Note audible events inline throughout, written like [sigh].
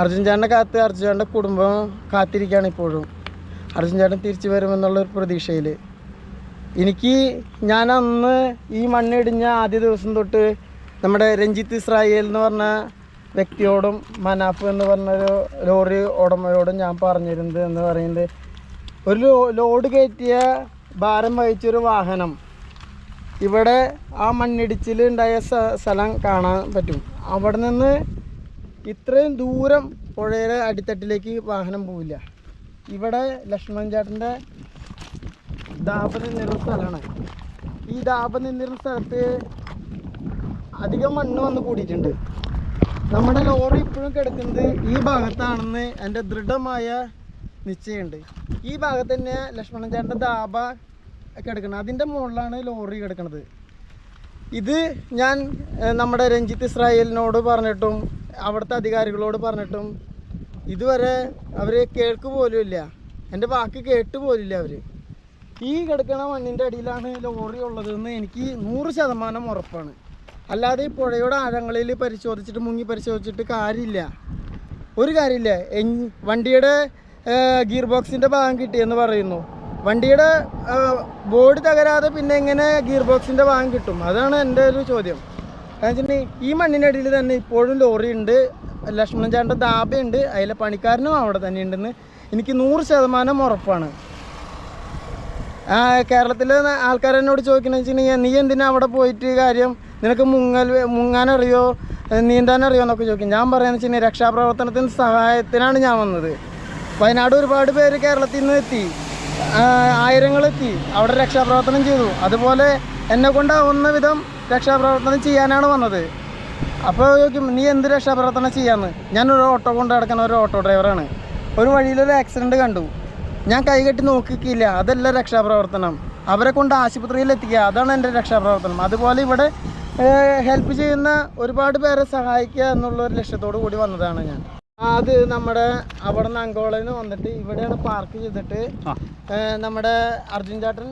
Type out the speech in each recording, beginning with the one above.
അർജുൻ ചേട്ടനെ കാത്ത് അർജുൻ കുടുംബം കാത്തിരിക്കുകയാണ് ഇപ്പോഴും. അർജുൻ തിരിച്ചു വരുമെന്നുള്ള ഒരു പ്രതീക്ഷയിൽ. എനിക്ക് ഞാൻ അന്ന് ഈ മണ്ണിടിഞ്ഞ ആദ്യ ദിവസം തൊട്ട് നമ്മുടെ രഞ്ജിത്ത് ഇസ്രായേൽ എന്ന് പറഞ്ഞ വ്യക്തിയോടും മനാഫ് എന്ന് പറഞ്ഞൊരു ലോറി ഉടമയോടും ഞാൻ പറഞ്ഞിരുന്നത് എന്ന് പറയുന്നത് ഒരു ലോഡ് കയറ്റിയ ഭാരം വഹിച്ചൊരു വാഹനം. ഇവിടെ ആ മണ്ണിടിച്ചിൽ ഉണ്ടായ സ്ഥലം കാണാൻ പറ്റും. അവിടെ നിന്ന് ഇത്രയും ദൂരം പുഴയുടെ അടിത്തട്ടിലേക്ക് വാഹനം പോവില്ല. ഇവിടെ ലക്ഷ്മണൻ ചേട്ടന്റെ ദാപ നിന്നിരുന്ന സ്ഥലമാണ്. ഈ ദാപ നിന്നിരുന്ന സ്ഥലത്ത് അധികം മണ്ണ് വന്ന് കൂടിയിട്ടുണ്ട്. നമ്മുടെ ലോറി ഇപ്പോഴും കിടക്കുന്നത് ഈ ഭാഗത്താണെന്ന് എന്റെ ദൃഢമായ നിശ്ചയമുണ്ട്. ഈ ഭാഗത്ത് തന്നെ ലക്ഷ്മണൻ ചേട്ടന്റെ ദാബ കിടക്കുന്നത് അതിന്റെ മുകളിലാണ് ലോറി കിടക്കുന്നത് ഇത് ഞാൻ നമ്മുടെ രഞ്ജിത്ത് ഇസ്രായേലിനോട് പറഞ്ഞിട്ടും അവിടുത്തെ അധികാരികളോട് പറഞ്ഞിട്ടും ഇതുവരെ അവർ കേൾക്ക് പോലും ഇല്ല. എന്റെ വാക്ക് കേട്ട് പോലില്ല അവർ ഈ കിടക്കണ മണ്ണിന്റെ അടിയിലാണ് ലോറി ഉള്ളതെന്ന് എനിക്ക് നൂറ് ശതമാനം ഉറപ്പാണ്. അല്ലാതെ ഈ പുഴയുടെ ആഴങ്ങളിൽ പരിശോധിച്ചിട്ട് മുങ്ങി പരിശോധിച്ചിട്ട് കാര്യമില്ല. ഒരു കാര്യമില്ല. വണ്ടിയുടെ ഗിയർ ബോക്സിന്റെ ഭാഗം കിട്ടിയെന്ന് പറയുന്നു. വണ്ടിയുടെ ബോർഡ് തകരാതെ പിന്നെ എങ്ങനെ ഗിയർ ബോക്സിന്റെ ഭാഗം കിട്ടും? അതാണ് എന്റെ ഒരു ചോദ്യം. വെച്ചിട്ടുണ്ടെങ്കിൽ ഈ മണ്ണിനടിയിൽ തന്നെ ഇപ്പോഴും ലോറി ഉണ്ട്. ലക്ഷ്മണൻ ചാണ്ട ദാബയുണ്ട് അതിലെ പണിക്കാരനും അവിടെ തന്നെ ഉണ്ടെന്ന് എനിക്ക് നൂറ് ശതമാനം ഉറപ്പാണ്. കേരളത്തിലെ ആൾക്കാർ എന്നോട് ചോദിക്കുന്നത് വെച്ചിട്ടുണ്ടെങ്കിൽ നീ എന്തിനാ അവിടെ പോയിട്ട് കാര്യം? നിനക്ക് മുങ്ങൽ മുങ്ങാനറിയോ? നീന്താനറിയോ? എന്നൊക്കെ ചോദിക്കും. ഞാൻ പറയാന്ന് വെച്ചിട്ടുണ്ടെങ്കിൽ രക്ഷാപ്രവർത്തനത്തിന് സഹായത്തിനാണ് ഞാൻ വന്നത്. വയനാട് ഒരുപാട് പേര് കേരളത്തിൽ നിന്ന് എത്തി. ആയിരങ്ങളെത്തി അവിടെ രക്ഷാപ്രവർത്തനം ചെയ്തു. അതുപോലെ എന്നെ കൊണ്ടാവുന്ന വിധം രക്ഷാപ്രവർത്തനം ചെയ്യാനാണ് വന്നത്. അപ്പോൾ ചോദിക്കും നീ എന്ത് രക്ഷാപ്രവർത്തനം ചെയ്യാന്ന്? ഞാനൊരു ഓട്ടോ കൊണ്ട് നടക്കുന്ന ഒരു ഓട്ടോ ഡ്രൈവറാണ്. ഒരു വഴിയിലൊരു ആക്സിഡന്റ് കണ്ടു. ഞാൻ കൈകെട്ടി നോക്കിക്കില്ല. അതല്ല രക്ഷാപ്രവർത്തനം. അവരെ കൊണ്ട് ആശുപത്രിയിൽ എത്തിക്കുക. അതാണ് എന്റെ രക്ഷാപ്രവർത്തനം. അതുപോലെ ഇവിടെ ഹെൽപ്പ് ചെയ്യുന്ന ഒരുപാട് പേരെ സഹായിക്കുക എന്നുള്ള ഒരു ലക്ഷ്യത്തോടു കൂടി വന്നതാണ് ഞാൻ. അത് നമ്മുടെ അവിടെ നിന്ന് അങ്കോളയിൽ നിന്ന് വന്നിട്ട് ഇവിടെയാണ് പാർക്ക് ചെയ്തിട്ട് നമ്മുടെ അർജുൻ ചാട്ടൻ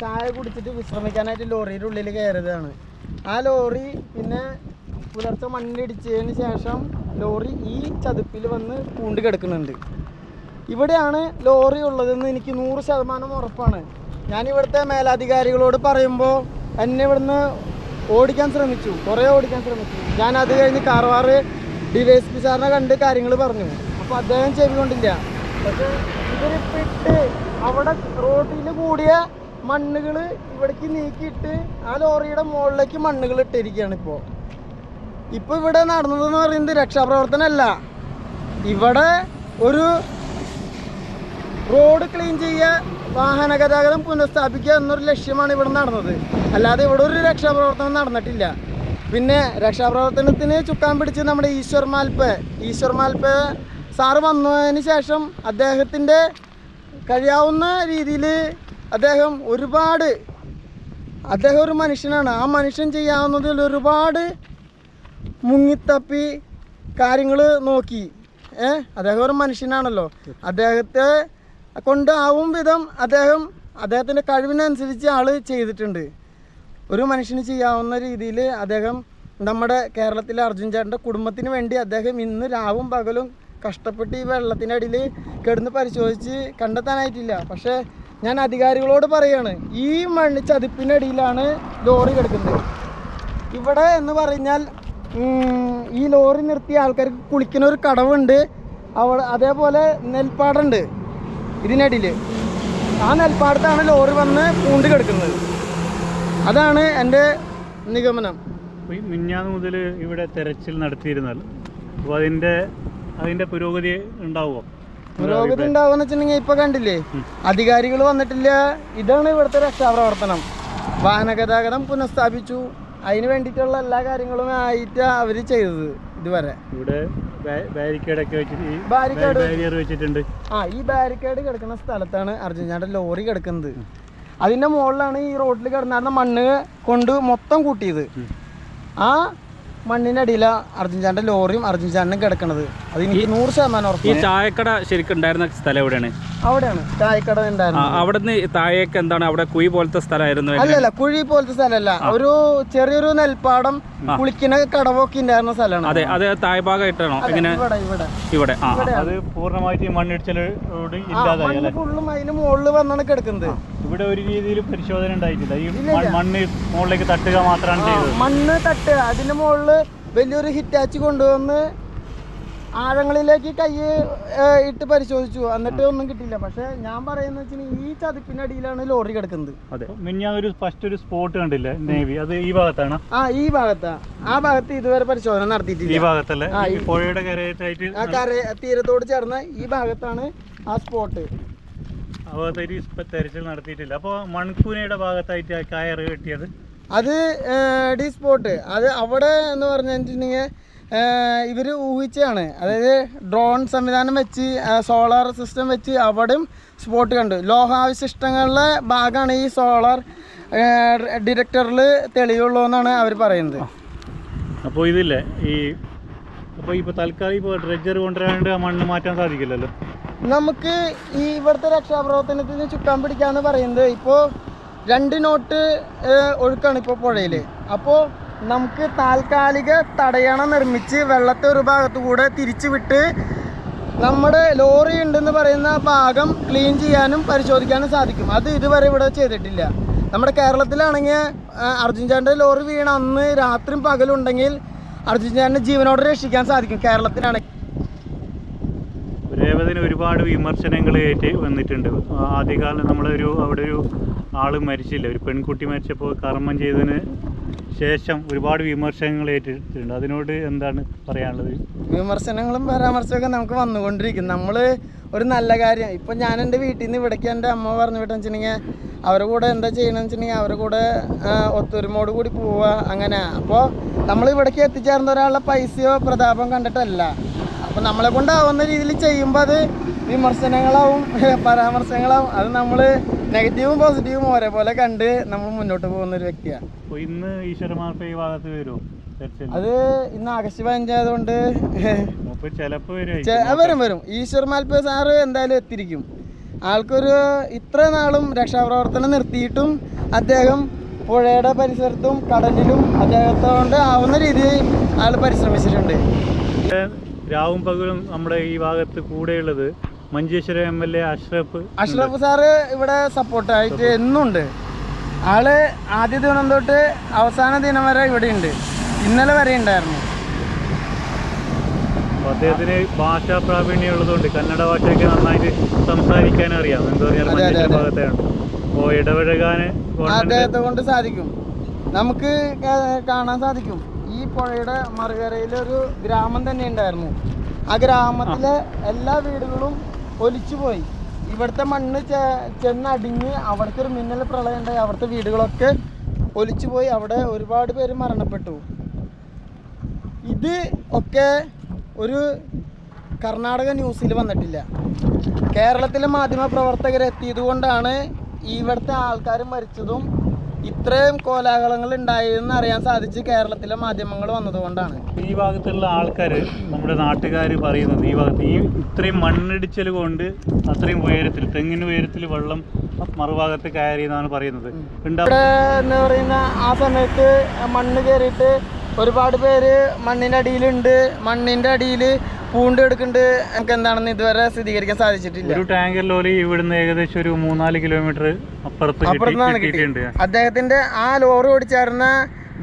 ചായ കുടിച്ചിട്ട് വിശ്രമിക്കാനായിട്ട് ലോറിയുടെ ഉള്ളിൽ കയറിയതാണ്. ആ ലോറി പിന്നെ പുലർച്ചെ മണ്ണിടിച്ചതിന് ശേഷം ലോറി ഈ ചതുപ്പിൽ വന്ന് പൂണ്ട് കിടക്കുന്നുണ്ട്. ഇവിടെയാണ് ലോറി ഉള്ളതെന്ന് എനിക്ക് നൂറ് ശതമാനം ഉറപ്പാണ്. ഞാൻ ഇവിടുത്തെ മേലധികാരികളോട് പറയുമ്പോൾ എന്നെ ഇവിടുന്ന് ഓടിക്കാൻ ശ്രമിച്ചു. കുറേ ഓടിക്കാൻ ശ്രമിച്ചു. ഞാൻ അത് കഴിഞ്ഞ് കാർവാറ് ഡിവൈസ്പി സാറിനെ കണ്ട് കാര്യങ്ങൾ പറഞ്ഞു. അപ്പോൾ അദ്ദേഹം ചെവി കൊണ്ടില്ല. പക്ഷേ ഇവരിപ്പിട്ട് അവിടെ റോഡിൽ കൂടിയ മണ്ണുകൾ ഇവിടേക്ക് നീക്കിയിട്ട് ആ ലോറിയുടെ മുകളിലേക്ക് മണ്ണുകൾ ഇട്ടിരിക്കുകയാണ് ഇപ്പോൾ ഇപ്പോൾ ഇവിടെ നടന്നതെന്ന് പറയുന്നത് രക്ഷാപ്രവർത്തനമല്ല. ഇവിടെ ഒരു റോഡ് ക്ലീൻ ചെയ്യുക വാഹന ഗതാഗതം പുനഃസ്ഥാപിക്കുക എന്നൊരു ലക്ഷ്യമാണ് ഇവിടെ നടന്നത്. അല്ലാതെ ഇവിടെ ഒരു രക്ഷാപ്രവർത്തനം നടന്നിട്ടില്ല. പിന്നെ രക്ഷാപ്രവർത്തനത്തിന് ചുക്കാൻ പിടിച്ച് നമ്മുടെ ഈശ്വർ മാൽപ്പ ഈശ്വർ മാൽപ്പ സാറ് വന്നതിന് ശേഷം അദ്ദേഹത്തിന്റെ കഴിയാവുന്ന രീതിയിൽ അദ്ദേഹം ഒരുപാട് അദ്ദേഹം ഒരു മനുഷ്യനാണ്. ആ മനുഷ്യൻ ചെയ്യാവുന്നതിൽ ഒരുപാട് മുങ്ങിത്തപ്പി കാര്യങ്ങൾ നോക്കി. ഏ? അദ്ദേഹം ഒരു മനുഷ്യനാണല്ലോ. അദ്ദേഹത്തെ കൊണ്ടാവും വിധം അദ്ദേഹം അദ്ദേഹത്തിന്റെ കഴിവിനനുസരിച്ച് ആൾ ചെയ്തിട്ടുണ്ട്. ഒരു മനുഷ്യന് ചെയ്യാവുന്ന രീതിയിൽ അദ്ദേഹം നമ്മുടെ കേരളത്തിലെ അർജുൻ ചേട്ടന്റെ കുടുംബത്തിന് വേണ്ടി അദ്ദേഹം ഇന്ന് രാവും പകലും കഷ്ടപ്പെട്ട് ഈ വെള്ളത്തിനടിയിൽ കിടന്ന് പരിശോധിച്ച് കണ്ടെത്താനായിട്ടില്ല. പക്ഷേ ഞാൻ അധികാരികളോട് പറയാണ് ഈ മണ്ണ് ചതിപ്പിനടിയിലാണ് ലോറി കിടക്കുന്നത്. ഇവിടെ എന്ന് പറഞ്ഞാൽ ഈ ലോറി നിർത്തിയ ആൾക്കാർക്ക് കുളിക്കുന്ന ഒരു കടവുണ്ട്. അവ അതേപോലെ നെൽപ്പാടുണ്ട് ഇതിനടിയിൽ ആ നെൽപ്പാടത്താണ് ലോറി വന്ന് പൂണ്ട് കിടക്കുന്നത്. അതാണ് എന്റെ നിഗമനം. മിന്നാന്ന് മുതൽ ഇവിടെ തെരച്ചിൽ നടത്തിയിരുന്നാൽ അപ്പോൾ അതിന്റെ അതിന്റെ പുരോഗതി ഉണ്ടാവുമോ? പുരോഗതി ഉണ്ടാവുക വെച്ചിട്ടുണ്ടെങ്കിൽ ഇപ്പൊ കണ്ടില്ലേ? അധികാരികൾ വന്നിട്ടില്ല. ഇതാണ് ഇവിടുത്തെ രക്ഷാപ്രവർത്തനം. വാഹന ഗതാഗതം പുനഃസ്ഥാപിച്ചു. അതിന് വേണ്ടിയിട്ടുള്ള എല്ലാ കാര്യങ്ങളും ആയിട്ട് അവർ ചെയ്തത് ഇതുവരെ. ഇവിടെ വെച്ചിട്ടുണ്ട്. ആ ഈ ബാരിക്കേഡ് കിടക്കുന്ന സ്ഥലത്താണ് അർജന്റീനയുടെ ലോറി കിടക്കുന്നത്. അതിന്റെ മുകളിലാണ് ഈ റോഡിൽ കിടന്നായിരുന്ന മണ്ണ് കൊണ്ട് മൊത്തം കൂട്ടിയത്. ആ മണ്ണിനടിയില അർജുൻചാന്റെ ലോറിയും അർജുൻചാനും കിടക്കണത്. അത് എനിക്ക് നൂറ് ശതമാനം ഈ ചായക്കട ശരിക്കും ഉണ്ടായിരുന്ന സ്ഥലം എവിടെയാണ്? അവിടെയാണ്. ചായക്കട ഉണ്ടായിരുന്നു. ഉണ്ടായിരുന്നത് അവിടുന്ന് താഴേക്ക് എന്താണ് അവിടെ കുഴി പോലത്തെ സ്ഥലമായിരുന്നു അല്ലല്ല കുഴി പോലത്തെ സ്ഥലമല്ല. ഒരു ചെറിയൊരു നെൽപ്പാടം കുളിക്കുന്ന കടവൊക്കെ ഉണ്ടായിരുന്ന സ്ഥലമാണ്. അതെ അത് താഴ്ഭാഗമായിട്ടാണോ ഇങ്ങനെ ഇവിടെ. അത് പൂർണമായിട്ട് മണ്ണിടിച്ചിലോട് ഇല്ലാതായി അല്ലേ? ഫുള്ളും അതിന് മുകളിൽ വന്നാണ് കിടക്കുന്നത്. ഇവിടെ ഒരു രീതിയിൽ പരിശോധന ഉണ്ടായിട്ടില്ല. ഈ മണ്ണ് മുകളിലേക്ക് തട്ടുക മാത്രമാണ് ചെയ്തത്. മണ്ണ് തട്ട് അതിന്റെ മുകളിൽ വലിയൊരു ഹിറ്റാച്ച് കൊണ്ടുവന്ന് ആഴങ്ങളിലേക്ക് കൈ ഇട്ട് പരിശോധിച്ചു. എന്നിട്ട് ഒന്നും കിട്ടിയില്ല. പക്ഷെ ഞാൻ പറയുന്ന വെച്ചാൽ ഈ ചതുപ്പിനടിയിലാണ് ലോറി കിടക്കുന്നത്. അതെ. ഒരു ഫസ്റ്റ് ഒരു സ്പോട്ട് കണ്ടില്ലേ? നേവി അത് ഈ ഭാഗത്താണ്. ആ ഈ ഭാഗത്താ. ആ ഭാഗത്ത് ഇതുവരെ പരിശോധന നടത്തിയിട്ടില്ല. ഈ ഭാഗത്തല്ലേ? പുഴയുടെ കരയായിട്ട് ആ കര തീരത്തോട് ചേർന്ന ഈ ഭാഗത്താണ് ആ സ്പോട്ട് ആ ഭാഗത്തായിട്ട് തെരച്ചിൽ നടത്തിയിട്ടില്ല. അപ്പോൾ മൺകൂനയുടെ ഭാഗത്തായിട്ട് കയറ് കെട്ടിയത്? അത് ഡി സ്പോട്ട്. അത് അവിടെ എന്ന് പറഞ്ഞിട്ടുണ്ടെങ്കിൽ ഇവർ ഊഹിച്ചാണ് അതായത് ഡ്രോൺ സംവിധാനം വെച്ച് സോളാർ സിസ്റ്റം വെച്ച് അവിടെയും സ്പോട്ട് കണ്ടു. ലോഹാവശിഷ്ടങ്ങളുടെ ഭാഗമാണ് ഈ സോളാർ ഡിറക്ടറിൽ തെളിവുള്ളൂ എന്നാണ് അവർ പറയുന്നത്. അപ്പോൾ ഇതില്ലേ ഈ അപ്പോൾ ഇപ്പോൾ തൽക്കാലം ഇപ്പോൾ ഡ്രെഡ്ജർ കൊണ്ടുവരാണ്ട് മണ്ണ് മാറ്റാൻ സാധിക്കില്ലല്ലോ? നമുക്ക് ഈ ഇവിടുത്തെ രക്ഷാപ്രവർത്തനത്തിന് ചുക്കാൻ പിടിക്കാന്ന് പറയുന്നത് ഇപ്പോൾ രണ്ട് നോട്ട് ഒഴുക്കാണ് ഇപ്പോൾ പുഴയിൽ അപ്പോൾ നമുക്ക് താൽക്കാലിക തടയണ നിർമ്മിച്ച് വെള്ളത്തെ ഒരു ഭാഗത്തു കൂടെ തിരിച്ചു വിട്ട് നമ്മുടെ ലോറി ഉണ്ടെന്ന് പറയുന്ന ഭാഗം ക്ലീൻ ചെയ്യാനും പരിശോധിക്കാനും സാധിക്കും. അത് ഇതുവരെ ഇവിടെ ചെയ്തിട്ടില്ല. നമ്മുടെ കേരളത്തിലാണെങ്കിൽ അർജുൻ ചാന്റെ ലോറി വീണ അന്ന് രാത്രിയും പകലുണ്ടെങ്കിൽ അർജുൻ ചാന്റെ ജീവനോടെ രക്ഷിക്കാൻ സാധിക്കും. കേരളത്തിലാണെങ്കിൽ രേവതിന് ഒരുപാട് വിമർശനങ്ങൾ ഏറ്റ് വന്നിട്ടുണ്ട്. ആദ്യകാലം നമ്മളൊരു അവിടെ ഒരു ആൾ മരിച്ചില്ല. ഒരു പെൺകുട്ടി മരിച്ചപ്പോൾ കർമ്മം ചെയ്തതിന് ശേഷം ഒരുപാട് വിമർശനങ്ങൾ ഏറ്റിട്ടുണ്ട്. അതിനോട് എന്താണ് പറയാനുള്ളത്? വിമർശനങ്ങളും പരാമർശമൊക്കെ നമുക്ക് വന്നുകൊണ്ടിരിക്കും. നമ്മൾ ഒരു നല്ല കാര്യം. ഇപ്പം ഞാൻ എന്റെ വീട്ടിൽ നിന്ന് ഇവിടേക്ക് എന്റെ അമ്മ പറഞ്ഞു വിട്ടെന്ന് വെച്ചിട്ടുണ്ടെങ്കിൽ അവരുടെ കൂടെ എന്താ ചെയ്യണമെന്ന് വെച്ചിട്ടുണ്ടെങ്കിൽ അവരുടെ കൂടെ ഒത്തൊരുമോട് കൂടി പോവുക അങ്ങനെ. അപ്പോൾ നമ്മൾ ഇവിടേക്ക് എത്തിച്ചേർന്ന ഒരാളുടെ പൈസയോ പ്രതാപം കണ്ടിട്ടല്ല. അപ്പോൾ നമ്മളെ കൊണ്ടാവുന്ന രീതിയിൽ ചെയ്യുമ്പോൾ അത് വിമർശനങ്ങളാവും [laughs] പരാമർശങ്ങളാവും. അത് നമ്മൾ നെഗറ്റീവും പോസിറ്റീവും ഒരേപോലെ കണ്ട് നമ്മൾ മുന്നോട്ട് പോകുന്ന ഒരു വ്യക്തിയാണ്. അപ്പോൾ ഇന്ന് ഈശ്വരമാർപ്പ് ഈ ഭാഗത്ത് വരുമോ അത് ഇന്ന് ചെ- വരും വരും വരും. ഈശ്വർ മാൽപ്പ സാറ് എന്തായാലും എത്തിയിരിക്കും. ആൾക്കൊരു ഇത്ര നാളും രക്ഷാപ്രവർത്തനം നിർത്തിയിട്ടും അദ്ദേഹം പുഴയുടെ പരിസരത്തും കടലിലും അദ്ദേഹത്തോണ്ട് ആവുന്ന രീതിയിൽ ആൾ പരിശ്രമിച്ചിട്ടുണ്ട്. രാവും പകലും നമ്മുടെ ഈ ഭാഗത്ത് കൂടെയുള്ളത് Manjeshwaram M L A Ashraf Ashraf sir ഇവിടെ സപ്പോർട്ടായിട്ട് എന്നുണ്ട്. ആൾ ആദ്യ ദിനം തൊട്ട് അവസാന ദിനം വരെ ഇവിടെ ഉണ്ട് ഇന്നലെ വരെ ഉണ്ടായിരുന്നു. അദ്ദേഹത്തിന് ഭാഷാ പ്രാവീണ്യം ഉള്ളതുകൊണ്ട് കന്നഡ ഭാഷയൊക്കെ നന്നായിട്ട് സംസാരിക്കാൻ അറിയാം. എന്താ പറഞ്ഞാൽ. ഭാഗത്തെയാണ്. അപ്പോൾ ഇടപഴകാൻ അദ്ദേഹത്തെ കൊണ്ട് സാധിക്കും. നമുക്ക് കാണാൻ സാധിക്കും. പുഴയുടെ മറുകരയിൽ ഒരു ഗ്രാമം തന്നെ ഉണ്ടായിരുന്നു ആ ഗ്രാമത്തിലെ എല്ലാ വീടുകളും ഒലിച്ചു പോയി. ഇവിടുത്തെ മണ്ണ് ചെന്നടിഞ്ഞ് അവിടുത്തെ ഒരു മിന്നൽ പ്രളയം ഉണ്ടായി. അവിടുത്തെ വീടുകളൊക്കെ ഒലിച്ചു പോയി. അവിടെ ഒരുപാട് പേര് മരണപ്പെട്ടു. ഇത് ഒക്കെ ഒരു കർണാടക ന്യൂസിൽ വന്നിട്ടില്ല. കേരളത്തിലെ മാധ്യമ പ്രവർത്തകർ എത്തിയത് കൊണ്ടാണ് ഇവിടുത്തെ ആൾക്കാർ മരിച്ചതും ഇത്രയും കോലാഹലങ്ങൾ ഉണ്ടായിരുന്നു അറിയാൻ സാധിച്ച് കേരളത്തിലെ മാധ്യമങ്ങൾ വന്നതുകൊണ്ടാണ്. ഈ ഭാഗത്തുള്ള ആൾക്കാർ നമ്മുടെ നാട്ടുകാർ പറയുന്നത് ഈ ഭാഗത്ത് ഈ ഇത്രയും മണ്ണിടിച്ചൽ കൊണ്ട് അത്രയും ഉയരത്തിൽ തെങ്ങിന് ഉയരത്തിൽ വെള്ളം മറുഭാഗത്ത് കയറി എന്നാണ് പറയുന്നത് ഇവിടെ എന്ന് പറയുന്ന ആ സമയത്ത് മണ്ണ് കയറിയിട്ട് ഒരുപാട് പേര് മണ്ണിന്റെ അടിയിലുണ്ട്. മണ്ണിന്റെ അടിയിൽ പൂണ്ട് എടുക്കുന്നുണ്ട് നമുക്ക് എന്താണെന്ന് ഇതുവരെ സ്ഥിരീകരിക്കാൻ സാധിച്ചിട്ടില്ല. ഒരു ടാങ്കർ ലോറി ഇവിടുന്ന് ഏകദേശം ഒരു മൂന്നാൽ കിലോമീറ്റർ അപ്പുറത്ത് അപ്പുറത്താണ് കിട്ടിയിട്ടുണ്ട്. അദ്ദേഹത്തിന്റെ ആ ലോറി ഓടിച്ചായിരുന്ന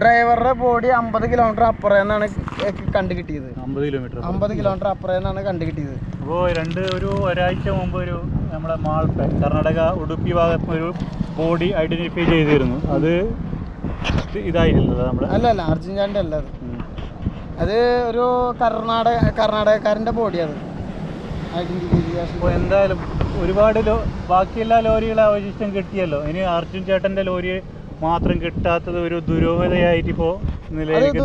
ഡ്രൈവറുടെ ബോഡി അമ്പത് കിലോമീറ്റർ അപ്പുറം എന്നാണ് കണ്ടു കിട്ടിയത്. അമ്പത് കിലോമീറ്റർ അമ്പത് കിലോമീറ്റർ അപ്പുറം എന്നാണ് കണ്ടു കിട്ടിയത്. അപ്പോൾ രണ്ട് ഒരു ഒരാഴ്ച മുമ്പ് ഒരു നമ്മുടെ മാൾപ്പ കർണാടക ഉടുപ്പി ഭാഗത്ത് ഒരു ബോഡി ഐഡന്റിഫൈ ചെയ്തിരുന്നു. അത് ഇതായിട്ടില്ല നമ്മൾ അല്ല അല്ല അർജുൻ അല്ല അത്. അത് ഒരു കർണാടക കർണാടകക്കാരന്റെ ബോഡിയാണ്. ഐഡന്റിഫിക്കേഷൻ അപ്പോൾ എന്തായാലും ഒരുപാട് ലോ ബാക്കിയെല്ലാ ലോറികളെ അവശിഷ്ടം കിട്ടിയല്ലോ. ഇനി അർജുൻ ചേട്ടന്റെ ലോറി മാത്രം കിട്ടാത്തത് ഒരു ദുരൂഹതയായിട്ട് ഇപ്പോൾ അത് നിലയിലേക്ക്